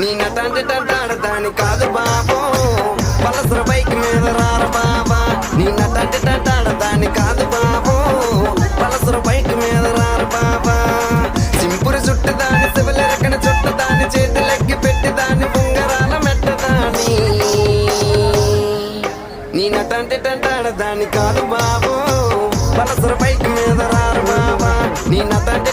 నీ నటాంటి టాడదాని కాదు బాబో. పలసర బైక్ మీద రారు బాబా. నీ నటాంటి టాడదాని కాదు బాబో. పలసర బైక్ మీద రారు బాబా. సింపురు చుట్టు దాని శివలిరకన చుట్టు దాని చేతులెక్కి పెట్టి దాని ఉంగరాల మెట్టదాని నీ నటాంటి టాడదాని కాదు బాబో. పలసర బైక్ మీద రారు బాబా. నీ నటాంటి